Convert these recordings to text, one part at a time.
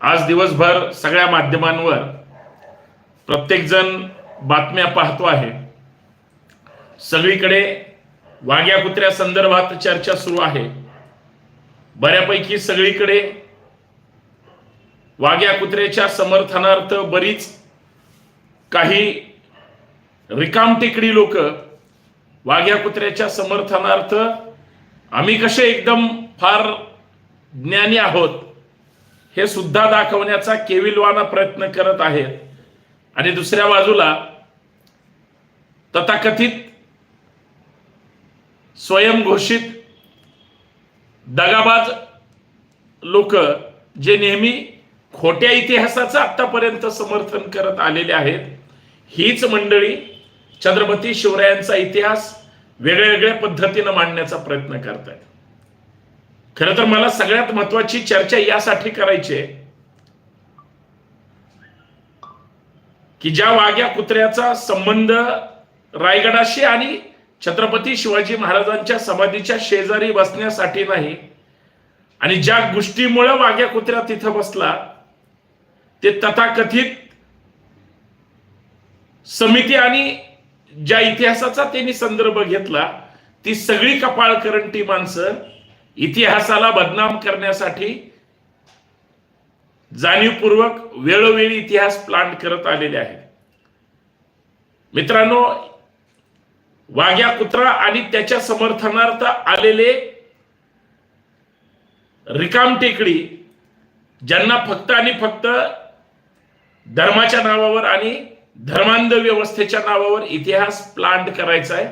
आज दिवसभर सगळ्या माध्यमांवर प्रत्येकजण बातम्या पाहतो आहे. सगळीकडे वाघ्या कुत्र्या संदर्भात चर्चा सुरू आहे. बऱ्यापैकी सगळीकडे वाघ्या कुत्र्याच्या समर्थनार्थ बरीच काही रिकामटेकडी लोक वाघ्या कुत्र्याच्या समर्थनार्थ आम्ही कसे एकदम फार ज्ञानी आहोत हे सुद्धा दाखवण्याचा केविलवाना प्रयत्न करत आहेत आणि दुसऱ्या बाजूला तथाकथित स्वयंघोषित दगाबाज लोक जे नेहमी खोट्या इतिहासाचं आतापर्यंत समर्थन करत आलेले आहेत हीच मंडळी छत्रपती शिवरायांचा इतिहास वेगळ्या वेगळ्या पद्धतीनं मांडण्याचा प्रयत्न करत आहेत खरं तर मला सगळ्यात महत्वाची चर्चा यासाठी करायची आहे की ज्या वाघ्या कुत्र्याचा संबंध रायगडाशी आणि छत्रपती शिवाजी महाराजांच्या समाधीच्या शेजारी बसण्यासाठी नाही आणि ज्या गोष्टीमुळे वाघ्या कुत्र्या तिथं बसला ते तथाकथित समिती आणि ज्या इतिहासाचा त्यांनी संदर्भ घेतला ती सगळी कपाळकरंटी माणसं इतिहासाला बदनाम करण्यासाठी जाणीवपूर्वक वेळोवेळी इतिहास प्लांट करत आलेले आहेत. मित्रांनो वाघ्या कुत्रा आणि त्याच्या समर्थनार्थ आलेले रिकाम टेकडी ज्यांना फक्त आणि फक्त धर्माच्या नावावर आणि धर्मांध व्यवस्थेच्या नावावर इतिहास प्लांट करायचा आहे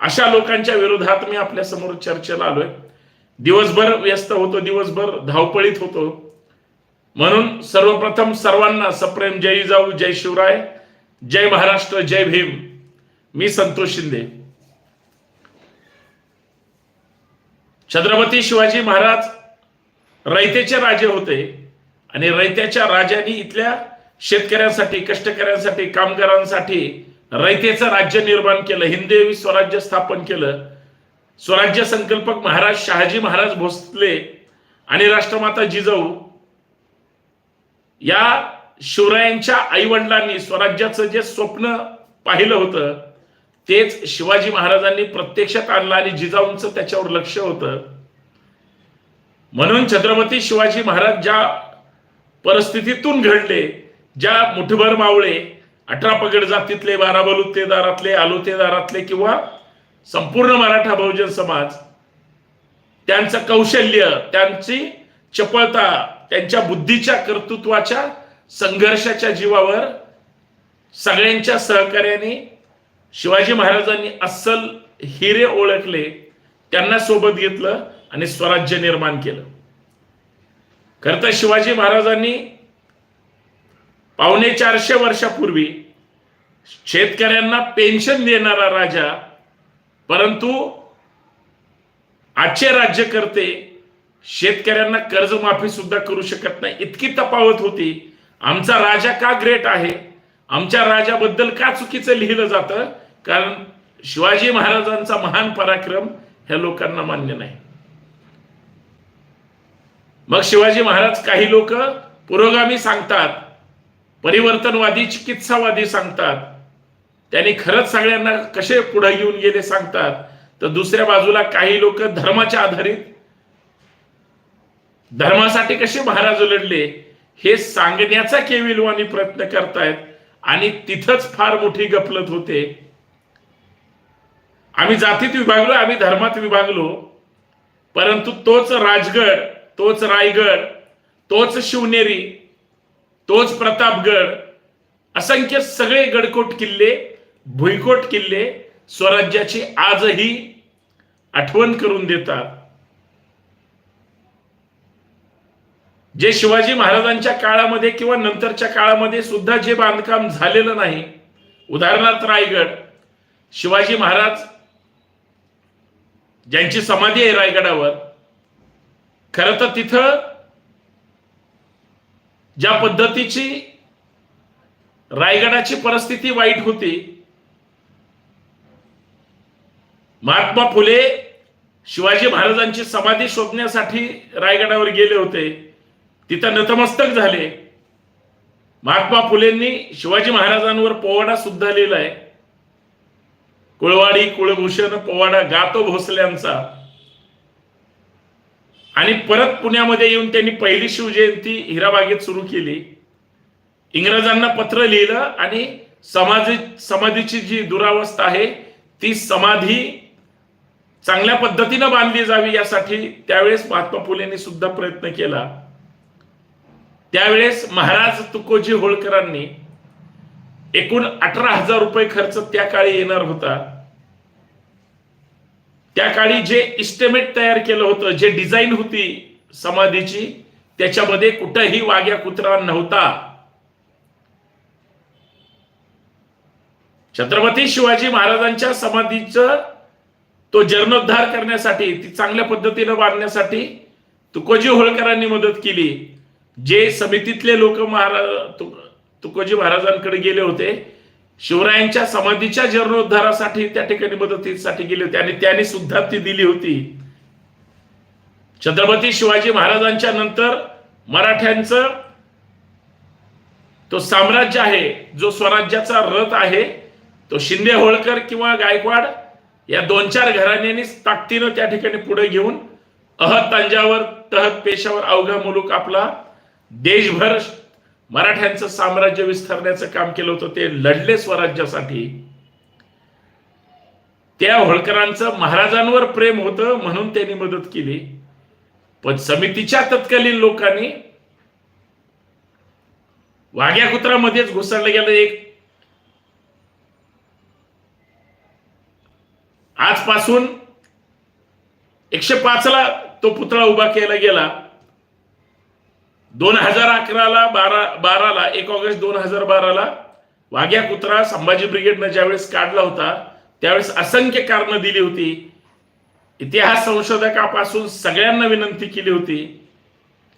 अशा लोकांच्या विरोधात मी आपल्यासमोर चर्चेला आलोय. दिवसभर व्यस्त होतो दिवसभर धावपळीत होतो. म्हणून सर्वप्रथम सर्वांना सप्रेम जय जाऊ जय शिवराय जय महाराष्ट्र जय भीम. मी संतोष शिंदे. छत्रपती शिवाजी महाराज रयतेचे राजे होते आणि रयत्याच्या राजांनी इथल्या शेतकऱ्यांसाठी कष्टकऱ्यांसाठी कामगारांसाठी रयतेचं राज्य निर्माण केलं हिंदवी स्वराज्य स्थापन केलं. स्वराज्य संकल्पक महाराज शहाजी महाराज भोसले आणि राष्ट्रमाता जिजाऊ या शिवरायांच्या आईवडिलांनी स्वराज्याचं जे स्वप्न पाहिलं होतं तेच शिवाजी महाराजांनी प्रत्यक्षात आणलं आणि जिजाऊंचं त्याच्यावर लक्ष होतं. म्हणून छत्रपती शिवाजी महाराज ज्या परिस्थितीतून घडले ज्या मुठभर मावळे अठरा पगड जातीतले बारा बलुतेदारातले आलुतेदारातले किंवा संपूर्ण मराठा बहुजन समाज त्यांचं कौशल्य त्यांची चपळता त्यांच्या बुद्धीच्या कर्तृत्वाच्या संघर्षाच्या जीवावर सगळ्यांच्या सहकार्याने शिवाजी महाराजांनी अस्सल हिरे ओळखले त्यांना सोबत घेतलं आणि स्वराज्य निर्माण केलं. खर तर शिवाजी महाराजांनी पावणे चारशे वर्षापूर्वी शेतकऱ्यांना पेन्शन देणारा राजा परंतु आजचे राज्यकर्ते शेतकऱ्यांना कर्जमाफी सुद्धा करू शकत नाही. इतकी तफावत होती. आमचा राजा का ग्रेट आहे? आमच्या राजाबद्दल का चुकीचं लिहिलं जातं? कारण शिवाजी महाराजांचा महान पराक्रम ह्या लोकांना मान्य नाही. मग शिवाजी महाराज काही लोक पुरोगामी सांगतात. परिवर्तनवादी चिकित्सावादी सांगतात. त्यांनी खरंच सगळ्यांना कसे पुढे घेऊन गेले सांगतात? तर दुसऱ्या बाजूला काही लोक धर्माच्या आधारित. धर्मासाठी कसे महाराज लढले हे सांगण्याचा केविलवानी प्रयत्न करतायत. आणि तिथंच फार मोठी गफलत होते. आम्ही जातीत विभागलो आम्ही धर्मात विभागलो. परंतु तोच राजगड तोच रायगड तोच शिवनेरी तोच प्रतापगड असंख्य सगळे गडकोट किल्ले भुईकोट किल्ले स्वराज्याची आजही आठवण करून देतात. जे शिवाजी महाराजांच्या काळामध्ये किंवा नंतरच्या काळामध्ये सुद्धा जे बांधकाम झालेलं नाही उदाहरणार्थ रायगड शिवाजी महाराज ज्यांची समाधी आहे रायगडावर खरं तर तिथं ज्या पद्धतीची रायगडाची परिस्थिती वाईट होती महात्मा फुले शिवाजी महाराजांची समाधी शोधण्यासाठी रायगडावर गेले होते. तिथं नतमस्तक झाले. महात्मा फुलेंनी शिवाजी महाराजांवर पोवाडा सुद्धा लिहिलाय कुळवाडी कुळभूषण पोवाडा गातो भोसल्यांचा. आणि परत पुण्यामध्ये येऊन त्यांनी पहिली शिवजयंती हिराबागेत सुरू केली. इंग्रजांना पत्र लिहिलं आणि समाधी समाधीची जी दुरावस्था आहे ती समाधी चांगल्या पद्धतीनं बांधली जावी यासाठी त्यावेळेस महात्मा फुलेंनी सुद्धा प्रयत्न केला. त्यावेळेस महाराज तुकोजी होळकरांनी एकूण अठरा हजार रुपये खर्च त्या काळी येणार होता. त्या काळी जे इस्टिमेट तयार केलं होतं जे डिझाईन होती समाधीची त्याच्यामध्ये कुठंही वाघ्या कुत्रा नव्हता. छत्रपती शिवाजी महाराजांच्या समाधीचं तो जीर्णोद्धार करण्यासाठी ती चांगल्या पद्धतीनं बांधण्यासाठी तुकोजी होळकरांनी मदत केली. जे समितीतले लोक महाराज तुकोजी महाराजांकडे गेले होते शिवरायांच्या समाधीच्या जीर्णोद्धारासाठी त्या ठिकाणी मदतीसाठी गेले होते आणि त्यांनी सुद्धा ती दिली होती. छत्रपती शिवाजी महाराजांच्या नंतर मराठ्यांचं तो साम्राज्य आहे जो स्वराज्याचा रथ आहे तो शिंदे होळकर किंवा गायकवाड या दोन चार घराण्यांनी ताकदीनं त्या ठिकाणी पुढे घेऊन अहत तंजावर तहत पेशावर अवघा मुलूक आपला देशभर मराठ्यांचं साम्राज्य विस्तारण्याचं काम केलं होतं ते लढले स्वराज्यासाठी. त्या होळकरांचं महाराजांवर प्रेम होतं म्हणून त्यांनी मदत केली. पण समितीच्या तत्कालीन लोकांनी वाघ्या कुत्रामध्येच घुसळलं गेलं एक आजपासून एकशे पाचला तो पुतळा उभा केला गेला. दोन हजार अकराला बारा बाराला एक ऑगस्ट दोन हजार बाराला वाघ्या कुत्रा संभाजी ब्रिगेडनं ज्यावेळेस काढला होता त्यावेळेस असंख्य कारणं दिली होती. इतिहास संशोधकापासून सगळ्यांना विनंती केली होती.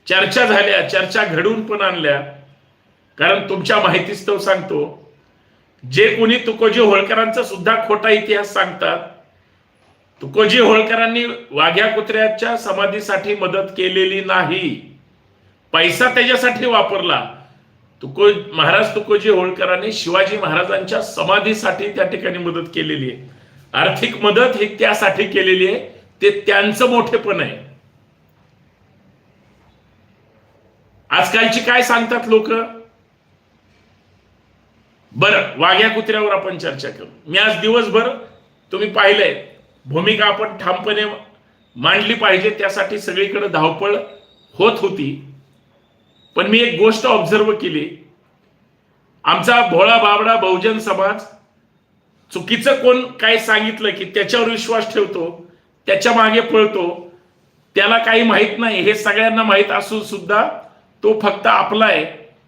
चर्चा झाल्या चर्चा घडवून पण आणल्या. कारण तुमच्या माहितीस्तव सांगतो. जे कोणी तुकोजी होळकरांचा सुद्धा खोटा इतिहास सांगतात तुकोजी होळकरांनी वाघ्या कुत्र्याच्या समाधीसाठी मदत केलेली नाही. पैसा त्याच्यासाठी वापरला. तुको महाराज तुकोजी होळकरांनी शिवाजी महाराजांच्या समाधीसाठी त्या ठिकाणी मदत केलेली आहे. आर्थिक मदत ही त्यासाठी केलेली आहे ते त्यांचं मोठेपण आहे. आजकालची काय सांगतात लोक? बरं वाघ्या कुत्र्यावर आपण चर्चा करू. मी आज दिवसभर तुम्ही पाहिलंय भूमिका आपण ठामपणे मांडली पाहिजे त्यासाठी सगळीकडे धावपळ होत होती. पण मी एक गोष्ट ऑब्झर्व केली. आमचा भोळा बाबडा बहुजन समाज चुकीचं कोण काय सांगितलं की त्याच्यावर विश्वास ठेवतो त्याच्यामागे पळतो त्याला काही माहीत नाही हे सगळ्यांना माहीत असून सुद्धा तो फक्त आपला आहे.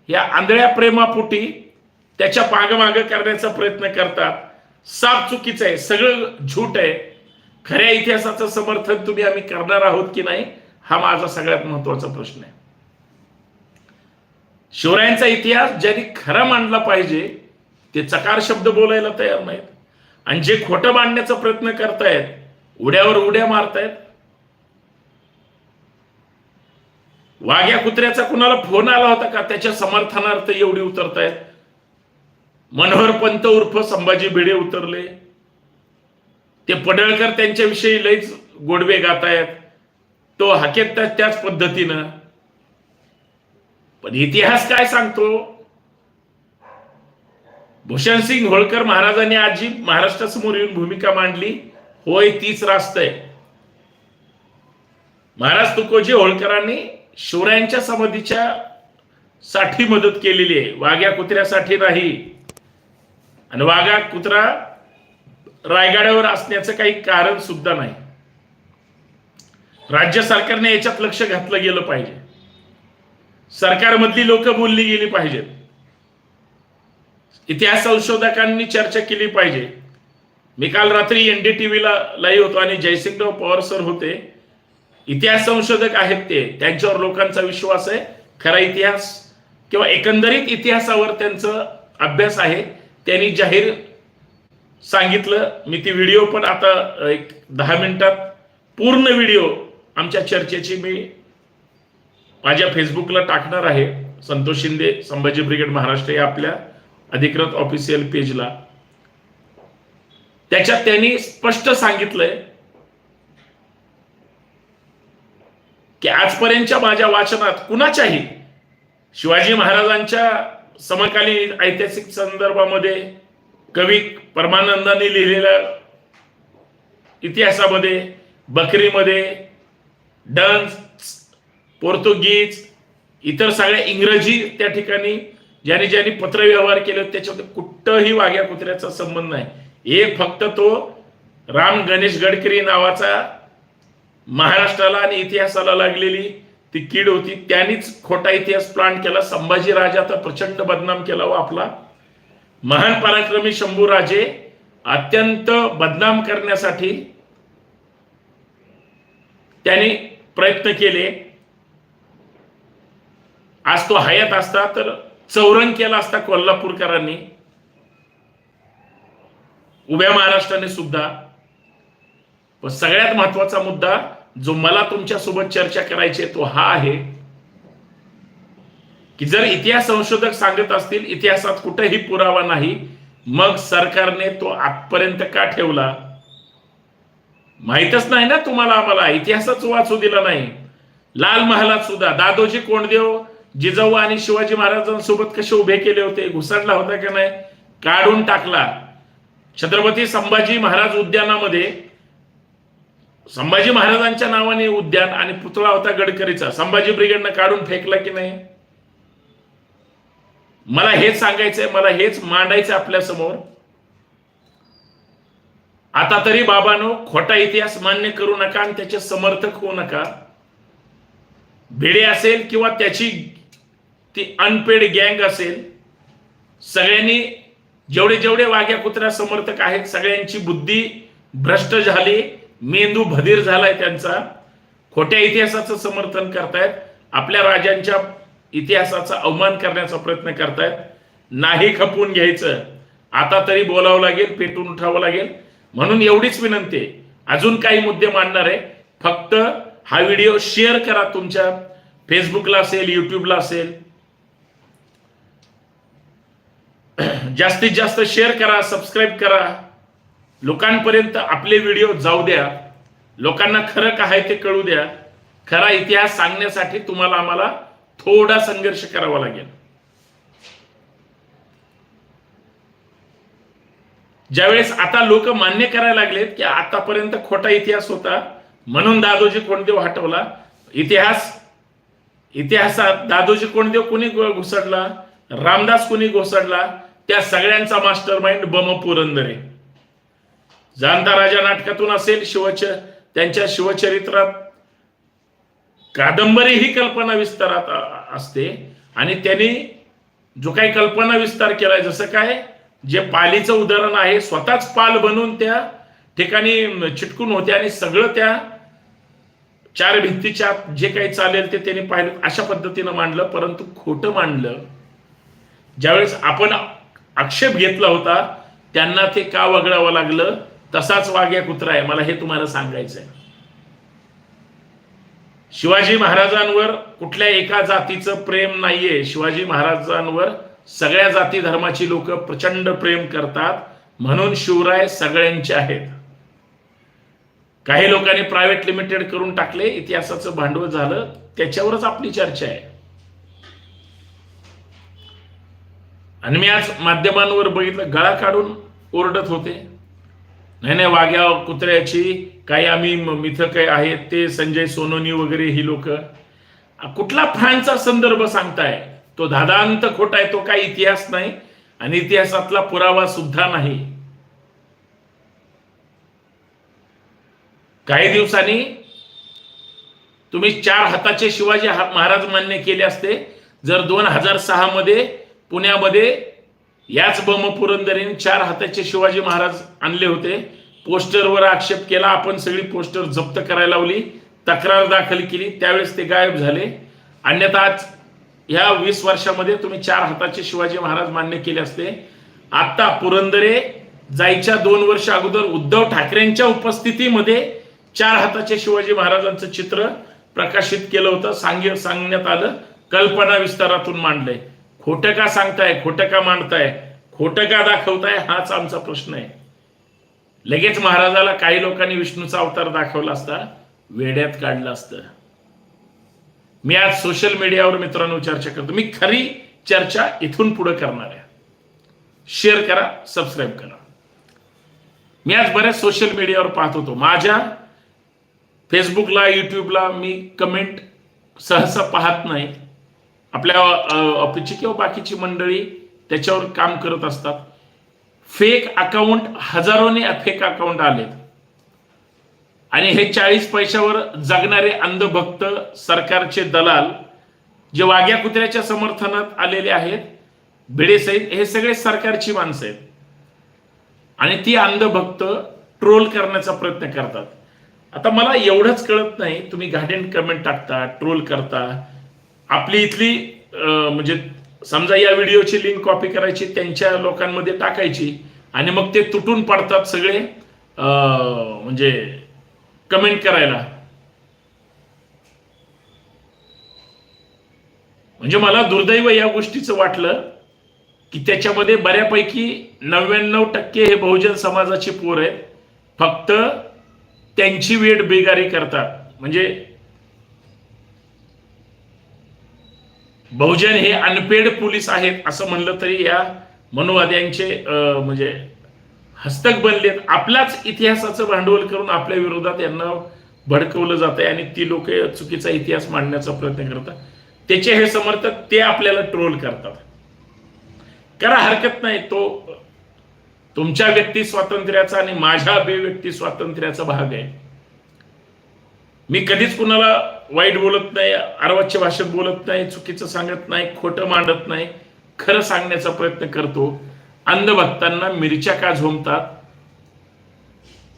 या आंधळ्या प्रेमापोटी त्याच्या पागमाग करण्याचा प्रयत्न करतात. साप चुकीचं आहे सगळं झूट आहे. खऱ्या इतिहासाचं समर्थन तुम्ही आम्ही करणार आहोत की नाही हा माझा सगळ्यात महत्त्वाचा प्रश्न आहे. शिवरायांचा इतिहास ज्यांनी खरा मांडला पाहिजे ते चकार शब्द बोलायला तयार नाहीत. आणि जे खोटं मांडण्याचा प्रयत्न करतायत उड्यावर उड्या मारतायत वाघ्या कुत्र्याचा कुणाला फोन आला होता का त्याच्या समर्थनार्थ एवढी उतरतायत. मनोहर पंत उर्फ संभाजी भिडे उतरले. ते पडळकर त्यांच्याविषयी लईच गोडवे गातायत. तो हाकेत त्याच पद्धतीनं. पण इतिहास काय सांगतो? भूषण सिंग होळकर महाराजांनी आजी महाराष्ट्रासमोर येऊन भूमिका मांडली. होय तीच रास्त आहे. महाराज तुकोजी होळकरांनी शिवरायांच्या समाधीच्या साठी मदत केलेली आहे. वाघ्या कुत्र्यासाठी नाही. आणि वाघा कुत्रा रायगाड्यावर असण्याचं काही कारण सुद्धा नाही. राज्य सरकारने याच्यात लक्ष घातलं गेलं पाहिजे. सरकारमधली लोक बोलली गेली पाहिजेत. इतिहास संशोधकांनी चर्चा केली पाहिजे. मी काल रात्री एनडीटीव्हीला लाईव्ह होतो आणि जयसिंगराव पवार सर होते. इतिहास संशोधक आहेत ते. त्यांच्यावर लोकांचा विश्वास आहे. खरा इतिहास किंवा एकंदरीत इतिहासावर त्यांचं अभ्यास आहे. त्यांनी जाहीर सांगितलं. मी ती व्हिडिओ पण आता एक दहा मिनिटात पूर्ण व्हिडिओ आमच्या चर्चेची मी माझ्या फेसबुकला टाकणार आहे. संतोष शिंदे संभाजी ब्रिगेड महाराष्ट्र या आपल्या अधिकृत ऑफिशियल पेजला त्याच्यात त्यांनी स्पष्ट सांगितलंय की आजपर्यंतच्या माझ्या वाचनात कुणाच्याही शिवाजी महाराजांच्या समकालीन ऐतिहासिक संदर्भामध्ये कवी परमानंदाने लिहिलेल्या इतिहासामध्ये बकरीमध्ये डन्स पोर्तुगीज इतर सगळ्या इंग्रजी त्या ठिकाणी ज्याने ज्यांनी पत्रव्यवहार केले त्याच्यामध्ये कुठंही वाघ्या कुत्र्याचा संबंध नाही. एक फक्त तो राम गणेश गडकरी नावाचा महाराष्ट्राला आणि इतिहासाला लागलेली ती कीड होती. त्यांनीच खोटा इतिहास प्लांट केला. संभाजी राजाचा प्रचंड बदनाम केला व आपला महान पराक्रमी शंभूराजे अत्यंत बदनाम करण्यासाठी त्याने प्रयत्न केले. आज तो हयात असता तर चौरंग केला असता कोल्हापूरकरांनी. उभ्या महाराष्ट्राने सुद्धा. पण सगळ्यात महत्त्वाचा मुद्दा जो मला तुमच्यासोबत चर्चा करायची तो हा आहे. की जर इतिहास संशोधक सांगत असतील इतिहासात कुठेही पुरावा नाही मग सरकारने तो आजपर्यंत का ठेवला? माहीतच नाही ना तुम्हाला आम्हाला. इतिहासच वाचू दिला नाही. लाल महालात सुद्धा. दादोजी कोंडदेव जिजाऊ आणि शिवाजी महाराजांसोबत कसे उभे केले होते? घुसडला होता का नाही? काढून टाकला. छत्रपती संभाजी महाराज उद्यानामध्ये संभाजी महाराजांच्या नावाने उद्यान आणि पुतळा होता गडकरीचा. संभाजी ब्रिगेडनं काढून फेकला की नाही? मला हेच सांगायचंय मला हेच मांडायचं आपल्यासमोर. आता तरी बाबानो खोटा इतिहास मान्य करू नका आणि त्याचे समर्थक होऊ नका. भिडे असेल किंवा त्याची ती अनपेड गँग असेल सगळ्यांनी जेवढे जेवढे वाघ्या कुत्र्या समर्थक आहेत सगळ्यांची बुद्धी भ्रष्ट झाली मेंदू भदीर झालाय त्यांचा. खोट्या इतिहासाचं समर्थन करतायत. आपल्या राजांच्या इतिहासाचा अवमान करण्याचा प्रयत्न करतायत. नाही खपवून घ्यायचं. आता तरी बोलावं लागेल पेटून उठावं लागेल. म्हणून एवढीच विनंती आहे. अजून काही मुद्दे मांडणार आहे. फक्त हा व्हिडिओ शेअर करा तुमच्या. फेसबुकला असेल युट्यूबला असेल. जास्तीत जास्त शेअर करा सबस्क्राईब करा. लोकांपर्यंत आपले व्हिडिओ जाऊ द्या. लोकांना खरं काय ते कळू द्या. खरा इतिहास सांगण्यासाठी तुम्हाला आम्हाला थोडा संघर्ष करावा लागेल. ज्यावेळेस आता लोक मान्य करायला लागलेत की आतापर्यंत खोटा इतिहास होता म्हणून दादोजी कोंडदेव हटवला. इतिहास इतिहासात दादोजी कोंडदेव कोणी घुसडला? रामदास कोणी घुसडला? त्या सगळ्यांचा मास्टर माइंड बम पुरंदरे. जाणता राजा नाटकातून असेल शिवच त्यांच्या शिवचरित्रात कादंबरी ही कल्पना विस्तारात असते. आणि त्यांनी जो काही कल्पना विस्तार केलाय जसं काय जे पालीचं उदाहरण आहे स्वतःच पाल बनवून त्या ठिकाणी चिटकून होते आणि सगळं त्या चार भिंतीच्या आत जे काही चालेल ते त्यांनी पाहिलं अशा पद्धतीनं मांडलं. परंतु खोटं मांडलं ज्यावेळेस आपण आक्षेप घेतला होता त्यांना ते का वगळावं लागलं? तसाच वाघ्या कुत्रा आहे. मला हे तुम्हाला सांगायचं आहे शिवाजी महाराजांवर कुठल्या एका जातीचं प्रेम नाहीये. शिवाजी महाराजांवर सगळ्या जाती धर्माची लोक प्रचंड प्रेम करतात. म्हणून शिवराय सगळ्यांचे आहेत. काही लोकांनी प्रायव्हेट लिमिटेड करून टाकले. इतिहासाचं भांडवल झालं. त्याच्यावरच आपली चर्चा आहे. आणि मी आज माध्यमांवर बघितलं. गळा काढून ओरडत होते. नाही नाही वाघ्या कुत्र्याची काही आम्ही मिथक आहेत ते संजय सोनोनी वगैरे ही लोक. कुठला फ्रान्सचा संदर्भ सांगताय? तो धादांत खोटा आहे तो काही इतिहास नाही आणि इतिहासातला पुरावा सुद्धा नाही. काही दिवसांनी तुम्ही चार हाताचे शिवाजी महाराज मान्य केले असते. जर दोन हजार सहा मध्ये पुण्यामध्ये याच बम पुरंदरीने चार हाताचे शिवाजी महाराज आणले होते पोस्टरवर आक्षेप केला आपण सगळी पोस्टर जप्त करायला लावली तक्रार दाखल केली त्यावेळेस ते गायब झाले. अन्यथा आज ह्या वीस वर्षामध्ये तुम्ही चार हाताचे शिवाजी महाराज मान्य केले असते. आता पुरंदरे जायच्या दोन वर्ष अगोदर उद्धव ठाकरेंच्या उपस्थितीमध्ये चार हाताचे शिवाजी महाराजांचं चित्र प्रकाशित केलं होतं सांग सांगण्यात आलं कल्पना विस्तारातून मांडलंय. खोटं का सांगताय खोटं का मांडताय खोटं का दाखवताय हाच आमचा प्रश्न आहे. लगेच महाराजाला काही लोकांनी विष्णूचा अवतार दाखवला असता वेड्यात काढलं असतं. मी आज सोशल मीडियावर मित्रांनो चर्चा करतो. मी खरी चर्चा इथून पुढे करणार आहे. शेअर करा सबस्क्राईब करा. मी आज बऱ्याच सोशल मीडियावर पाहत होतो. माझ्या फेसबुकला युट्यूबला मी कमेंट सहसा पाहत नाही. आपल्या ऑफिसची किंवा बाकीची मंडळी त्याच्यावर काम करत असतात. फेक अकाउंट हजारोने फेक अकाउंट आलेत. आणि हे चाळीस पैशावर जगणारे अंधभक्त सरकारचे दलाल जे वाघ्या कुत्र्याच्या समर्थनात आलेले आहेत भिडेसहित हे सगळे सरकारची माणसं आहेत. आणि ती अंधभक्त ट्रोल करण्याचा प्रयत्न करतात. आता मला एवढंच कळत नाही तुम्ही घाटेन कमेंट टाकता ट्रोल करता. आपली इथली म्हणजे समजा या व्हिडिओची लिंक कॉपी करायची त्यांच्या लोकांमध्ये टाकायची आणि मग ते तुटून पडतात सगळे म्हणजे कमेंट करायला. म्हणजे मला दुर्दैव या गोष्टीचं वाटलं की त्याच्यामध्ये बऱ्यापैकी नव्याण्णव टक्के हे बहुजन समाजाची पोर आहेत. फक्त त्यांची वेट बेगारी करतात. म्हणजे बहुजन हे अनपेड पोलीस आहेत असं म्हणलं तरी या मनोवाद्यांचे म्हणजे हस्तक बनलेत. आपल्याच इतिहासाचं भांडवल करून आपल्या विरोधात यांना भडकवलं जात आहे आणि ती लोक चुकीचा इतिहास मांडण्याचा प्रयत्न करतात. त्याचे हे समर्थक ते आपल्याला ट्रोल करतात. करा हरकत नाही तो तुमच्या व्यक्ती स्वातंत्र्याचा आणि माझ्या अभिव्यक्ती स्वातंत्र्याचा भाग आहे. मी कधीच कुणाला वाईट बोलत नाही अर्वाच्य भाषेत बोलत नाही चुकीचं सांगत नाही खोटं मांडत नाही. खरं सांगण्याचा प्रयत्न करतो. अंधभक्तांना मिरच्या का झोमतात?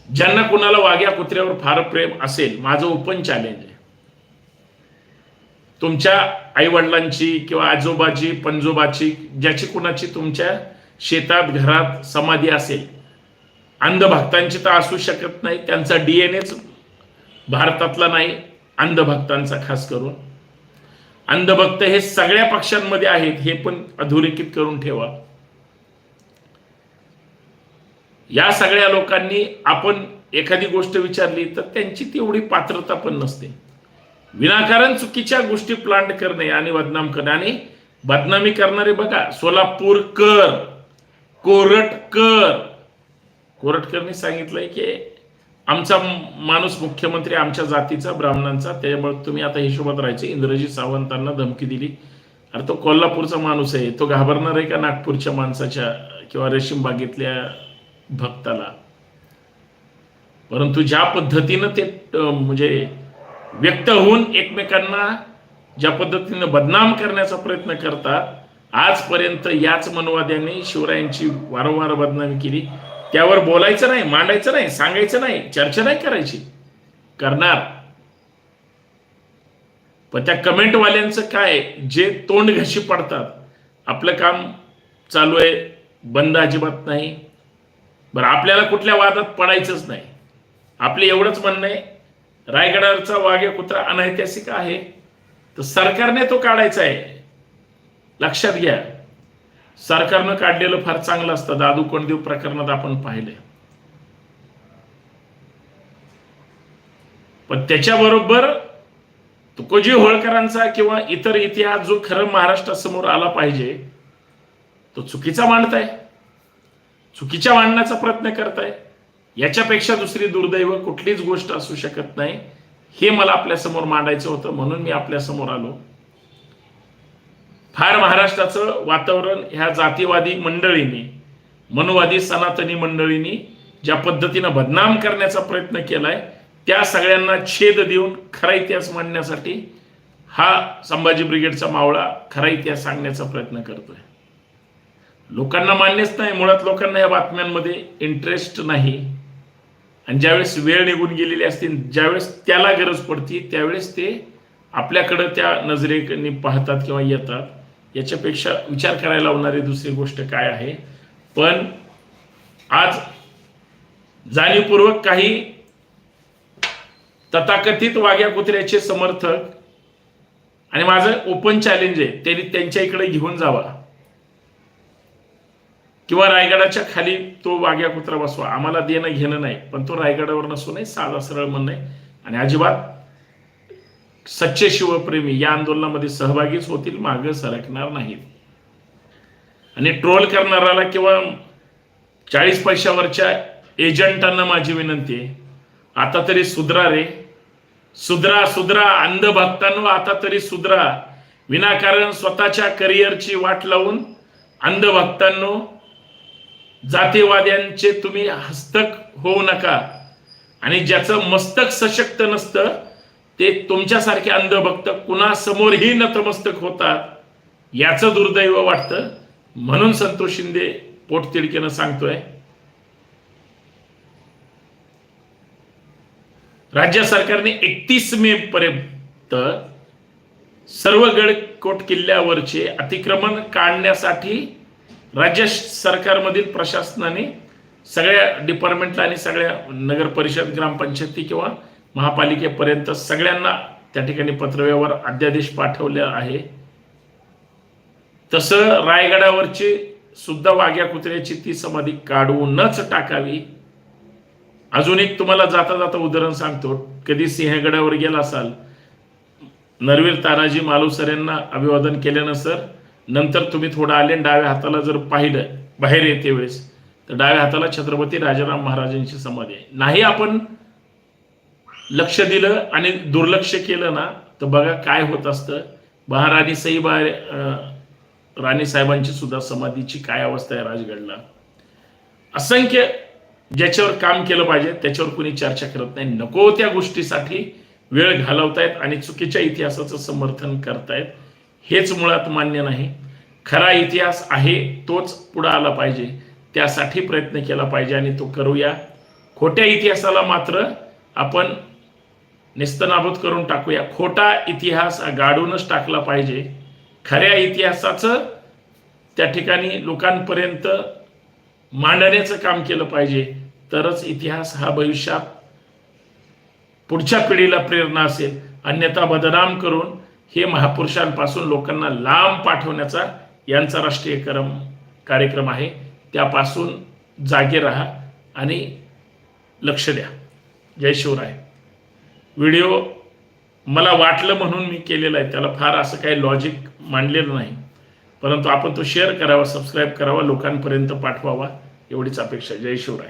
ज्यांना कुणाला वाघ्या कुत्र्यावर फार प्रेम असेल माझं ओपन चॅलेंज आहे. तुमच्या आई वडिलांची किंवा आजोबाची पंजोबाची ज्याची कुणाची तुमच्या शेतात घरात समाधी असेल अंधभक्तांची तर असू शकत नाही त्यांचा डीएनएच भारतातला नाही अंधभक्तांचा खास करून. अंधभक्त हे सगळ्या पक्षांमध्ये आहेत हे पण अधोरेखित करून ठेवा. या सगळ्या लोकांनी आपण एखादी गोष्ट विचारली तर त्यांची तेवढी पात्रता पण नसते. विनाकारण चुकीच्या गोष्टी प्लांट करणे आणि बदनाम करणे. आणि बदनामी करणारे बघा सोलापूर कर कोरटकर. कोरटकरनी सांगितलंय की आमचा माणूस मुख्यमंत्री आमच्या जातीचा ब्राह्मणांचा त्यामुळे तुम्ही आता हिशोबात राहायचे. इंद्रजी सावंतांना धमकी दिली. अरे तो कोल्हापूरचा माणूस आहे. तो घाबरणार आहे का नागपूरच्या माणसाच्या किंवा रेशीम बागेतल्या भक्ताला? परंतु ज्या पद्धतीनं ते म्हणजे व्यक्त होऊन एकमेकांना ज्या पद्धतीनं बदनाम करण्याचा प्रयत्न करतात आजपर्यंत याच मनवाद्यांनी शिवरायांची वारंवार बदनामी केली. त्यावर बोलायचं नाही मांडायचं नाही सांगायचं नाही चर्चा नाही करायची. करणार. पण त्या कमेंटवाल्यांचं काय जे तोंड घशी पडतात. आपलं काम चालू आहे बंद अजिबात नाही. बरं आपल्याला कुठल्या वादात पडायचंच नाही. आपलं एवढंच म्हणणं आहे रायगडावरचा वाघ्या कुत्रा अनैतिहासिक आहे. तर सरकारने तो काढायचा आहे. लक्षात घ्या. सरकारनं काढलेलं फार चांगलं असतं. दादू कोंडदेव प्रकरणात आपण पाहिले. पण त्याच्याबरोबर तुकोजी होळकरांचा किंवा इतर इतिहास जो खरं महाराष्ट्रासमोर आला पाहिजे तो चुकीचा मांडताय. चुकीच्या मांडण्याचा प्रयत्न करताय. याच्यापेक्षा दुसरी दुर्दैव कुठलीच गोष्ट असू शकत नाही. हे मला आपल्यासमोर मांडायचं होतं म्हणून मी आपल्यासमोर आलो. फार महाराष्ट्राचं वातावरण ह्या जातीवादी मंडळींनी मनुवादी सनातनी मंडळींनी ज्या पद्धतीनं बदनाम करण्याचा प्रयत्न केलाय त्या सगळ्यांना छेद देऊन खरा इतिहास मांडण्यासाठी हा संभाजी ब्रिगेडचा मावळा खरा इतिहास सांगण्याचा प्रयत्न करतोय. लोकांना मान्यच नाही मुळात लोकांना या बातम्यांमध्ये इंटरेस्ट नाही. आणि ज्यावेळेस वेळ निघून गेलेली असते ज्यावेळेस त्याला गरज पडते त्यावेळेस ते आपल्याकडं त्या नजरेने पाहतात किंवा येतात. याच्यापेक्षा विचार करायला लावणारी दुसरी गोष्ट काय आहे? पण आज जाणीवपूर्वक काही तथाकथित वाघ्या कुत्र्याचे समर्थक आणि माझं ओपन चॅलेंज आहे त्यांनी त्यांच्या इकडे घेऊन जावा. किंवा रायगडाच्या खाली तो वाघ्या कुत्रा बसवा. आम्हाला देणं घेणं नाही पण तो रायगडावर नसू नये साधा सरळ म्हण नाही आणि अजिबात सच्चे शिवप्रेमी या आंदोलनामध्ये सहभागीच होतील मागे सरकणार नाहीत. आणि ट्रोल करणाऱ्याला किंवा चाळीस पैशावरच्या एजंटांना माझी विनंती आहे आता तरी सुधरा रे. सुधरा सुधरा अंध भक्तांनो आता तरी सुधरा. विनाकारण स्वतःच्या करिअरची वाट लावून अंधभक्तांनो जातीवाद्यांचे तुम्ही हस्तक होऊ नका. आणि ज्याचं मस्तक सशक्त नसतं ते तुमच्यासारखे अंधभक्त कुणासमोरही नतमस्तक होतात याचं दुर्दैव वाटतं. म्हणून संतोष शिंदे पोटतिडकेनं सांगतोय. राज्य सरकारने एकतीस मे पर्यंत सर्व गडकोट किल्ल्यावरचे अतिक्रमण काढण्यासाठी राज्य सरकारमधील प्रशासनाने सगळ्या डिपार्टमेंटला आणि सगळ्या नगर परिषद ग्रामपंचायती किंवा महापालिकेपर्यंत सगळ्यांना त्या ठिकाणी पत्रव्यवहार अध्यादेश पाठवले आहे. तसं रायगडावरची सुद्धा वाघ्या कुत्र्याची ती समाधी काढूनच टाकावी. अजून एक तुम्हाला जाता जाता उदाहरण सांगतो. कधी सिंहगडावर गेला असाल नरवीर तानाजी मालुसर यांना अभिवादन केल्यानंतर नंतर तुम्ही थोडं आले डाव्या हाताला जर पाहिलं बाहेर येते वेळेस तर डाव्या हाताला छत्रपती राजाराम महाराजांची समाधी आहे. नाही आपण लक्ष दिलं आणि दुर्लक्ष केलं ना तर बघा काय होत असतं. महाराणी सईबा राणी साहेबांची सुद्धा समाधीची काय अवस्था आहे राजगडला? असंख्य ज्याच्यावर काम केलं पाहिजे त्याच्यावर कुणी चर्चा करत नाही. नको त्या गोष्टीसाठी वेळ घालवतायत आणि चुकीच्या इतिहासाचं समर्थन करतायत. हेच मुळात मान्य नाही. खरा इतिहास आहे तोच पुढं आला पाहिजे. त्यासाठी प्रयत्न केला पाहिजे आणि तो करूया. खोट्या इतिहासाला मात्र आपण निस्तनाभूत करून टाकूया. खोटा इतिहास गाडूनच टाकला पाहिजे. खऱ्या इतिहासाचं त्या ठिकाणी लोकांपर्यंत मांडण्याचं काम केलं पाहिजे. तरच इतिहास हा भविष्यात पुढच्या पिढीला प्रेरणा असेल. अन्यथा बदनाम करून हे महापुरुषांपासून लोकांना लांब पाठवण्याचा यांचा राष्ट्रीय क्रम कार्यक्रम आहे. त्यापासून जागे राहा आणि लक्ष द्या. जय शिवराय. व्हिडिओ मला वाटलं म्हणून मी केलेला आहे. त्याला फार असं काही लॉजिक मांडलेलं नाही. परंतु आपण तो शेअर करावा सबस्क्राईब करावा लोकांपर्यंत पाठवावा एवढीच अपेक्षा. जय शिवराय.